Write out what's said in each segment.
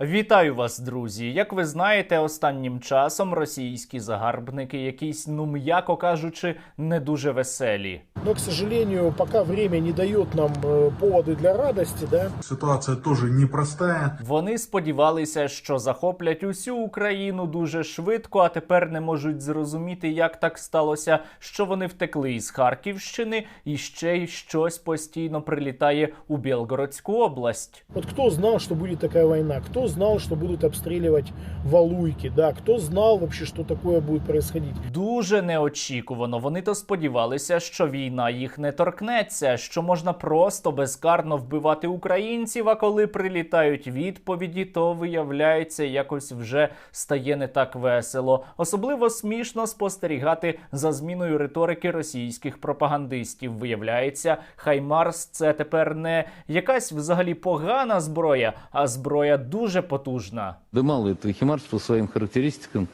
Вітаю вас, друзі! Як ви знаєте, останнім часом російські загарбники якісь, ну м'яко кажучи, не дуже веселі. Но, к сожалению, пока время не дает нам э, поводы для радости, да, Ситуация тоже непростая. Вони сподівалися, що захоплять усю Україну дуже швидко, а тепер не можуть зрозуміти, як так сталося, що вони втекли із Харківщини і ще й щось постійно прилітає у Білгородську область. вот кто знал, что будет такая война, кто знал, что будут обстреливать Валуйки, да, кто знал вообще, что такое будет происходить. Дуже неочікувано. Вони то сподівалися, що війна їх не торкнеться, що можна просто безкарно вбивати українців. А коли прилітають відповіді, то виявляється, якось вже стає не так весело. Особливо смішно спостерігати за зміною риторики російських пропагандистів. Виявляється, Хаймарс це тепер не якась взагалі погана зброя, а зброя дуже потужна. Да мало этого, Химарс по своим характеристикам,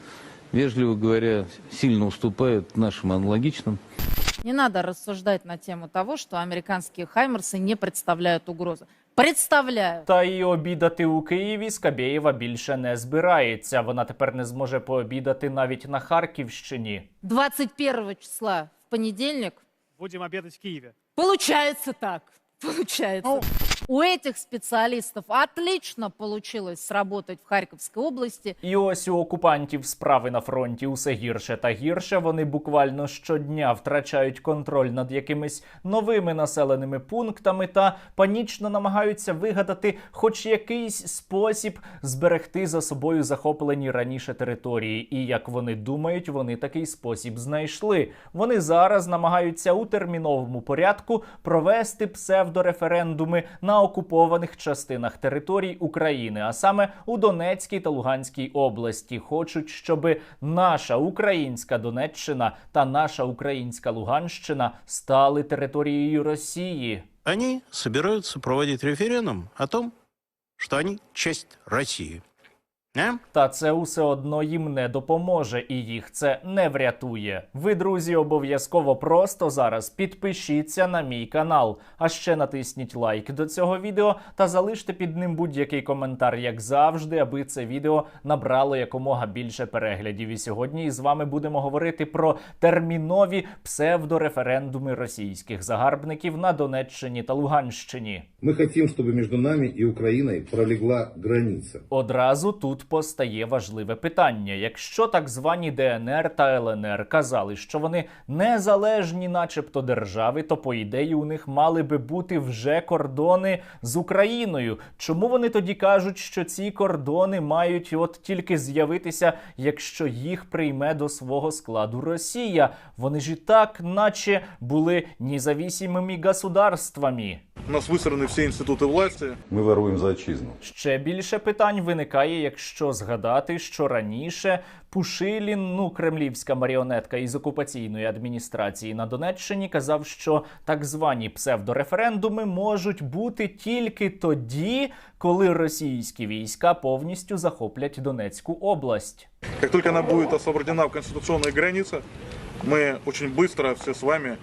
вежливо говоря, сильно уступает нашим аналогичным. Не надо рассуждать на тему того, что американские хаймерсы не представляют угрозы. Представляют. Та і обідати у Києві Скабєєва більше не збирається. Вона тепер не зможе пообідати навіть на Харківщині. 21 числа в понедельник. Будем обедать в Киеве. Получается так. Получается. у этих специалистов отлично получилось сработать в Харьковской области. І ось у окупантів справи на фронті усе гірше та гірше. Вони буквально щодня втрачають контроль над якимись новими населеними пунктами та панічно намагаються вигадати хоч якийсь спосіб зберегти за собою захоплені раніше території. І як вони думають, вони такий спосіб знайшли. Вони зараз намагаються у терміновому порядку провести псевдореферендуми на окупованих частинах територій України, а саме у Донецькій та Луганській області. Хочуть, щоб наша українська Донеччина та наша українська Луганщина стали територією Росії. Вони збираються проводити референдум о том, що вони часть России. А? Та це усе одно їм не допоможе, і їх це не врятує. Ви, друзі, обов'язково просто зараз підпишіться на мій канал, а ще натисніть лайк до цього відео та залиште під ним будь-який коментар, як завжди, аби це відео набрало якомога більше переглядів. І сьогодні із вами будемо говорити про термінові псевдореферендуми російських загарбників на Донеччині та Луганщині. Мы хотим, чтобы между нами и Украиной пролегла граница. Одразу тут постає важливе питання. Якщо так звані ДНР та ЛНР казали, що вони незалежні, начебто держави, то по ідеї у них мали би бути вже кордони з Україною. Чому вони тоді кажуть, що ці кордони мають от тільки з'явитися, якщо їх прийме до свого складу Росія? Вони ж і так, наче були независимими государствами. У нас высраны все институты власти. Мы воруем за отчизну. Ще більше питань виникає, якщо згадати, що раніше Пушилін, ну кремлівська маріонетка із окупаційної адміністрації на Донеччині, казав, що так звані псевдореферендуми можуть бути тільки тоді, коли російські війська повністю захоплять Донецьку область. Как только она будет освобождена в конституционной границе, мы очень быстро все с вами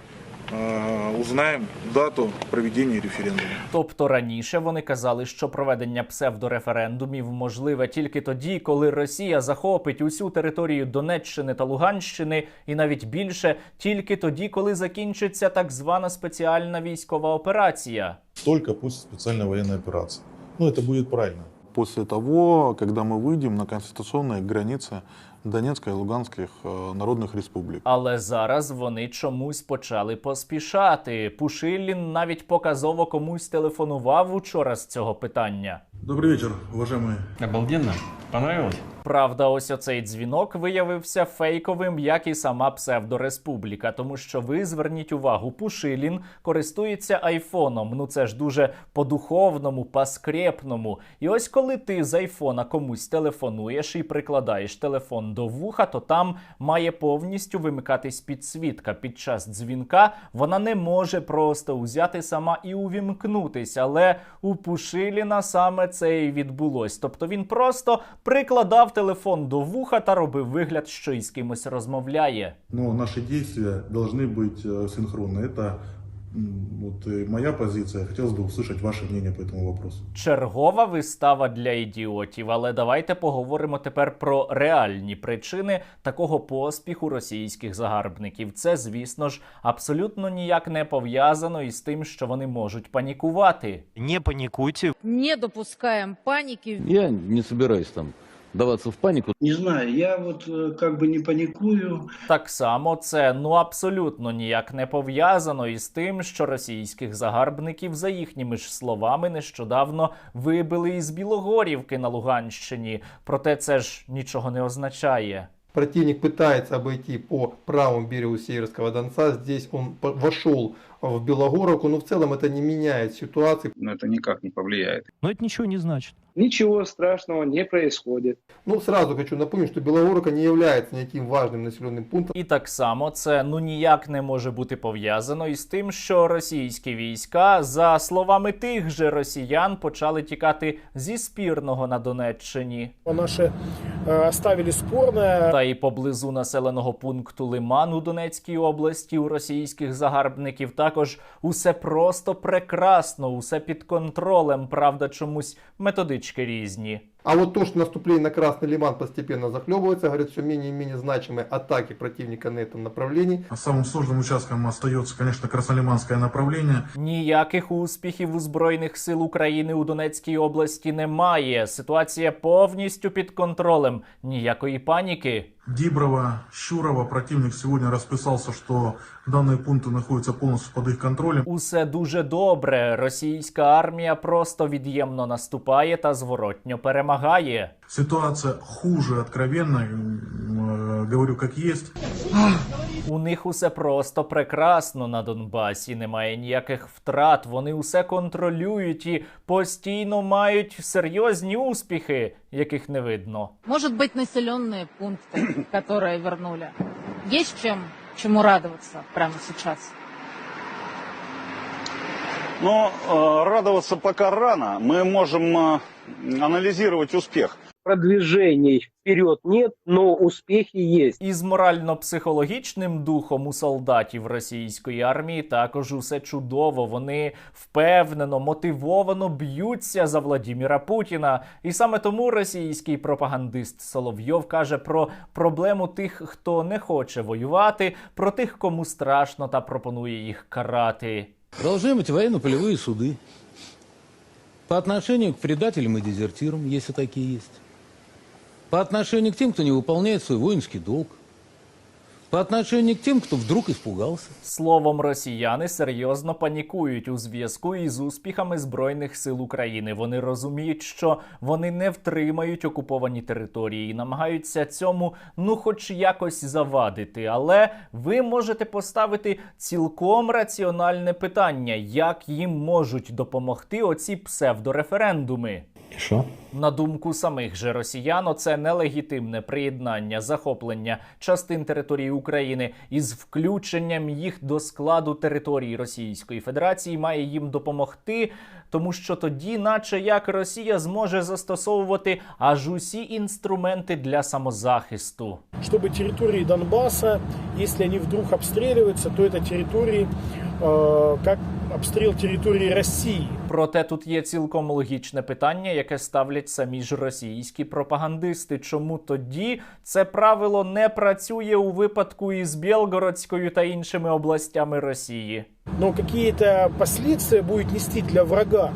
э, узнаем дату проведения референдума. Тобто раніше вони казали, що проведення псевдореферендумів можливе тільки тоді, коли Росія захопить усю територію Донеччини та Луганщини, і навіть більше тільки тоді, коли закінчиться так звана спеціальна військова операція. Только после специальной военной операции. Ну, это будет правильно после того, когда мы выйдем на конституционные границы Донецкой и Луганских э, народных республик. Але зараз вони чомусь почали поспішати. Пушилін навіть показово комусь телефонував учора з цього питання. Добрый вечер, уважаемые. Обалденно. Понравилось? Правда, ось оцей дзвінок виявився фейковим, як і сама псевдореспубліка. Тому що ви зверніть увагу, Пушилін користується айфоном. Ну це ж дуже по-духовному, по-скрепному. І ось коли ти з айфона комусь телефонуєш і прикладаєш телефон до вуха, то там має повністю вимикатись підсвітка. Під час дзвінка вона не може просто узяти сама і увімкнутись. Але у Пушиліна саме це і відбулось. Тобто він просто прикладав телефон до вуха та робив вигляд, що із кимось розмовляє. Но наши действия должны быть э, синхронны. Это м, вот и моя позиция. Хотелось бы услышать ваше мнение по этому вопросу. Чергова вистава для ідіотів. Але давайте поговоримо тепер про реальні причини такого поспіху російських загарбників. Це, звісно ж, абсолютно ніяк не пов'язано із тим, що вони можуть панікувати. Не паникуйте. Не допускаем паники. Я не собираюсь там даваться в паніку. Не знаю, я вот э, как би не панікую. Так само це ну абсолютно ніяк не пов'язано із тим, що російських загарбників, за їхніми ж словами, нещодавно вибили із Білогорівки на Луганщині. Проте це ж нічого не означає. Противник пытается обойти по правому берегу Северского Донца. Здесь он по- вошел в Белогоровку, но в целом это не меняет ситуации. Но это никак не повлияет. Но это ничего не значит. Ничего страшного не происходит. Ну, сразу хочу напомнить, что Белогоровка не является никаким важным населенным пунктом. І так само це ну ніяк не може бути пов'язано із тим, що російські війська, за словами тих же росіян, почали тікати зі спірного на Донеччині. Наши э, оставили спорное. Та й поблизу населеного пункту Лиман у Донецькій області у російських загарбників також усе просто прекрасно, усе під контролем. Правда, чомусь методички різні. А вот то, что наступление на Красный Лиман постепенно захлебывается, говорят, все менее и менее значимые атаки противника на этом направлении. А Самым сложным участком остается, конечно, Краснолиманское направление. Ніяких успіхів у збройних сил України у Донецькій області немає. Ситуація повністю під контролем. Ніякої паніки. Диброво, Щурово. Противник сегодня расписался, что данные пункты находятся полностью под их контролем. Усе дуже добре. Російська армія просто від'ємно наступає та зворотньо перемагає. Ситуация хуже откровенно, м, э, говорю как есть. У них усе просто прекрасно на Донбасі. Немає ніяких втрат. Вони усе контролюють і постійно мають серйозні успіхи, яких не видно. Может быть, населенные пункты, которые вернули. Есть чем чему радоваться прямо сейчас. Но э, радоваться пока рано. Мы можем э, анализировать успех. Продвижений вперед нет, но успехи есть. Із морально-психологічним духом у солдатів російської армії також усе чудово. Вони впевнено, мотивовано б'ються за Владіміра Путіна. І саме тому російський пропагандист Соловйов каже про проблему тих, хто не хоче воювати, про тих, кому страшно, та пропонує їх карати. Должны быть военно-полевые суды. По отношению к предателям и дезертирам, если такие есть. По отношению к тем, кто не выполняет свой воинский долг. По отношению к тем, кто вдруг испугался. Словом, росіяни серйозно панікують у зв'язку із успіхами збройних сил України. Вони розуміють, що вони не втримають окуповані території і намагаються цьому ну, хоч якось завадити. Але ви можете поставити цілком раціональне питання, як їм можуть допомогти оці псевдореферендуми. Что? На думку самих же росіян, це нелегітимне приєднання, захоплення частин території України із включенням їх до складу території Російської Федерації має їм допомогти, тому що тоді, наче як Росія зможе застосовувати аж усі інструменти для самозахисту. Чтобы территории Донбасса, если они вдруг обстреливаются, то это территории, э, как обстрел территории России. Проте тут є цілком логічне питання, яке ставлять самі ж російські пропагандисти. Чому тоді це правило не працює у випадку із Білгородською та іншими областями Росії? Но какие-то последствия будет нести для врага.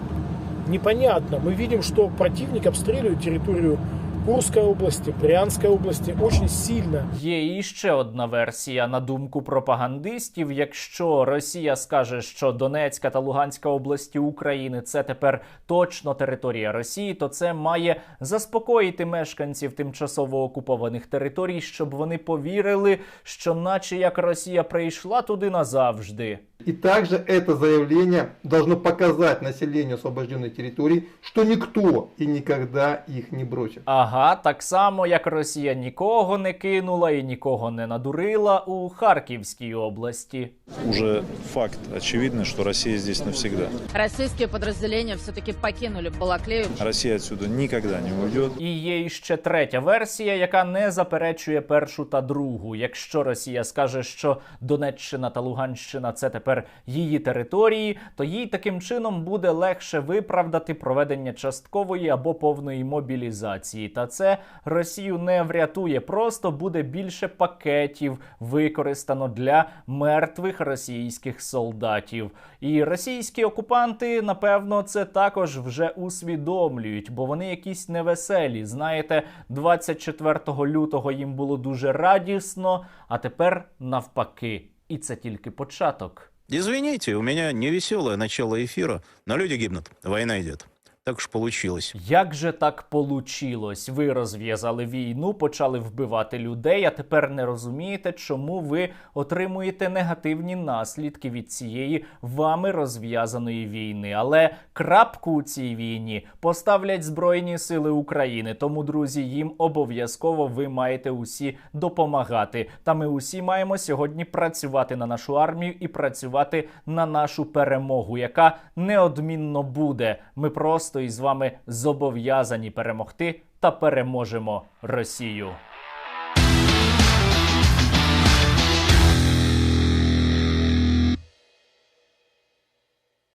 Непонятно. Мы видим, что противник обстреливает территорию Курской области, Брянской области очень сильно. Є і ще одна версія на думку пропагандистів. Якщо Росія скаже, що Донецька та Луганська області України це тепер точно територія Росії, то це має заспокоїти мешканців тимчасово окупованих територій, щоб вони повірили, що, наче як Росія прийшла туди назавжди. И также это заявление должно показать населению освобожденной территории, что никто и никогда их не бросит. Ага. Ага, так само як Росія нікого не кинула і нікого не надурила у Харківській області. Уже факт очевидный, что Россия здесь навсегда. Российские подразделения все-таки покинули Балаклею. Россия отсюда никогда не уйдет. І є іще третя версія, яка не заперечує першу та другу. Якщо Росія скаже, що Донеччина та Луганщина це тепер її території, то їй таким чином буде легше виправдати проведення часткової або повної мобілізації. Та це Росію не врятує, просто буде більше пакетів використано для мертвих російських солдатів. І російські окупанти, напевно, це також вже усвідомлюють, бо вони якісь невеселі. Знаєте, 24 лютого їм було дуже радісно, а тепер навпаки. І це тільки початок. Извините, у меня не веселое начало эфира, но люди гибнут, война идет. Так уж получилось. Як же так получилось? Ви розв'язали війну, почали вбивати людей, а тепер не розумієте, чому ви отримуєте негативні наслідки від цієї вами розв'язаної війни. Але крапку у цій війні поставлять Збройні Сили України. Тому, друзі, їм обов'язково ви маєте усі допомагати. Та ми усі маємо сьогодні працювати на нашу армію і працювати на нашу перемогу, яка неодмінно буде. Ми просто із вами зобов'язані перемогти та переможемо Росію.